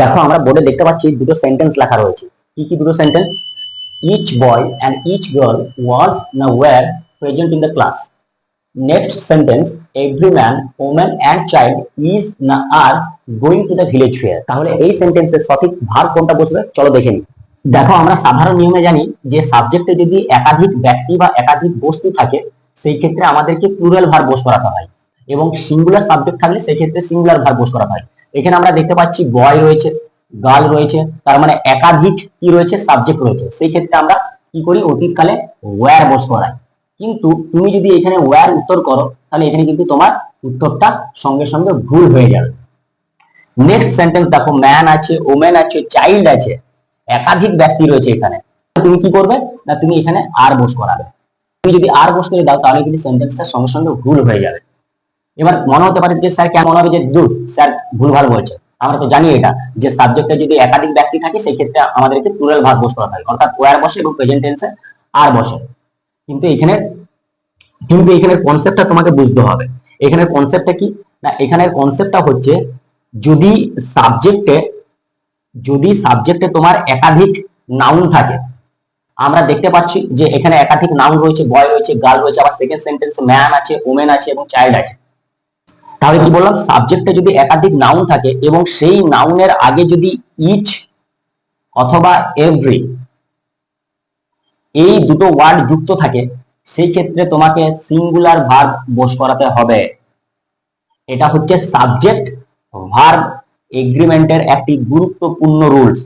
দেখো আমরা বোর্ডে দেখতে পাচ্ছি দুটো সেন্টেন্স লেখা রয়েছে। কি কি দুটো sentence each boy and each girl was না were present in the class next sentence every man woman and child is না are going to the village fair তাহলে এই সেন্টেন্সের সঠিক ভার কোনটা বসবে? চলো দেখে নিই। দেখো আমরা সাধারণ নিয়মে জানি যে সাবজেক্টে যদি একাধিক ব্যক্তি বা একাধিক বস্তু থাকে, সেই ক্ষেত্রে আমাদেরকে প্লুরাল ভার বস করাতে হয়। এবং সিঙ্গুলার সাবজেক্ট থাকলে সেই ক্ষেত্রে সিঙ্গুলার ভার বস করাতে হয়। এখানে আমরা দেখতে পাচ্ছি বয় রয়েছে গার্ল রয়েছে, তার মানে একাধিক কি রয়েছে সাবজেক্ট রয়েছে। সেই ক্ষেত্রে আমরা কি করি? অতীতকালে ওয়্যার বস করাই কিন্তু তুমি যদি এখানে ওয়্যার উত্তর করো, তাহলে এখানে কিন্তু তোমার উত্তরটা সঙ্গে সঙ্গে ভুল হয়ে যাবে। নেক্সট সেন্টেন্স দেখো ম্যান আছে ওম্যান আছে চাইল্ড আছে, একাধিক ব্যক্তি রয়েছে এখানে। তুমি কি করবে? না, তুমি এখানে আর বস করাবে। তুমি যদি আর বস করে দাও, তাহলে কিন্তু সেন্টেন্সটা সঙ্গে সঙ্গে ভুল হয়ে যাবে। এবার মনে হতে পারে যে, স্যার, কেমন হবে যে, দূর? স্যার, ভুলভাল বলছে। আমরা তো জানি এটা, যে সাবজেক্টে যদি একাধিক ব্যক্তি থাকে, সেই ক্ষেত্রে আমাদেরকে প্লুরাল ভাগ বসতে হয় অর্থাৎ ওয়ার বসে এবং প্রেজেন্ট টেন্সে আর বসে। কিন্তু এখানে কিন্তু এখানের কনসেপ্টটা তোমাকে বুঝতে হবে। এখানের কনসেপ্টটা কি? না, এখানের কনসেপ্টটা হচ্ছে, যদি সাবজেক্টে যদি সাবজেক্টে তোমার একাধিক নাউন থাকে, আমরা দেখতে পাচ্ছি যে এখানে একাধিক নাউন রয়েছে বয় রয়েছে গার্ল রয়েছে, আবার সেকেন্ড সেন্টেন্স ম্যান আছে ওমেন আছে এবং চাইল্ড আছে। তাহলে কি বললাম? সাবজেক্টে যদি একাধিক নাউন থাকে এবং সেই নাউনের আগে যদি ইচ অথবা এভরি এই দুটো ওয়ার্ড যুক্ত থাকে, সেই ক্ষেত্রে তোমাকে সিঙ্গুলার ভার্ব বোস করাতে হবে। এটা হচ্ছে সাবজেক্ট ভার্ব এগ্রিমেন্টের একটি গুরুত্বপূর্ণ রুলস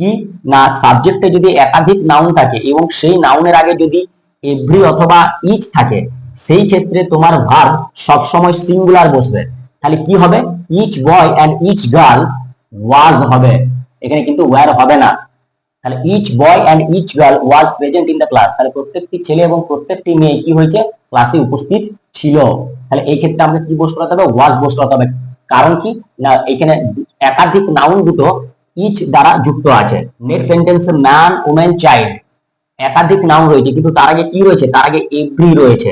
কি? না সাবজেক্টে যদি একাধিক নাউন থাকে এবং সেই নাউনের আগে যদি এভরি অথবা ইচ থাকে সেই ক্ষেত্রে তোমার ভার্ব সবসময় সিঙ্গুলার বসবে। তাহলে কি হবে? Each boy and each girl was হবে। এখানে কিন্তু ওয়্যার হবে না। তাহলে each boy and each girl was present in the class তাহলে প্রত্যেকটি ছেলে এবং প্রত্যেকটি মেয়ে কি হয়েছে? ক্লাসে উপস্থিত ছিল। তাহলে এই ক্ষেত্রে আমাকে কি বস করাতে হবে? ওয়াজ বস করাতে হবে। কারণ কি? না, এখানে একাধিক নাউন দুটো ইচ দ্বারা যুক্ত আছে। Next sentence man women child একাধিক নাউন রয়েছে। কিন্তু তার আগে কি রয়েছে? তার আগে এভরি রয়েছে।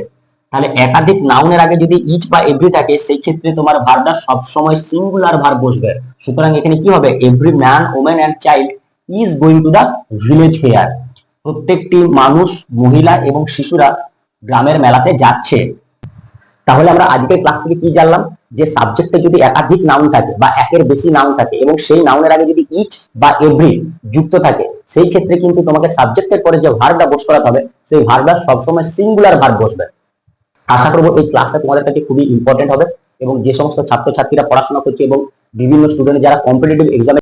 তাহলে একাধিক নাউনের আগে যদি ইচ বা এভরি থাকে, সেই ক্ষেত্রে তোমার ভার্বটা সবসময় সিঙ্গুলার ভার বসবে। সুতরাং এখানে কি হবে? Every man women and child is going to the village fair প্রত্যেকটি মানুষ, মহিলা এবং শিশুরা গ্রামের মেলাতে যাচ্ছে। তাহলে আমরা আজকের ক্লাস থেকে কি জানলাম? যে সাবজেক্টে যদি একাধিক নাউন থাকে বা একের বেশি নাউন থাকে এবং সেই নাউনের আগে যদি ইচ বা এভরি যুক্ত থাকে, সেই ক্ষেত্রে কিন্তু তোমাকে সাবজেক্টের পরে যে ভার্বটা বস করাতে হবে, সেই ভার্বটা সবসময় সিঙ্গুলার ভার্ব বসবে। আশা করব এই ক্লাসটা তোমাদের কাছে খুবই ইম্পর্টেন্ট হবে এবং যে সমস্ত ছাত্রছাত্রীরা পড়াশোনা করছে এবং বিভিন্ন স্টুডেন্ট যারা কম্পিটিটিভ এক্সামে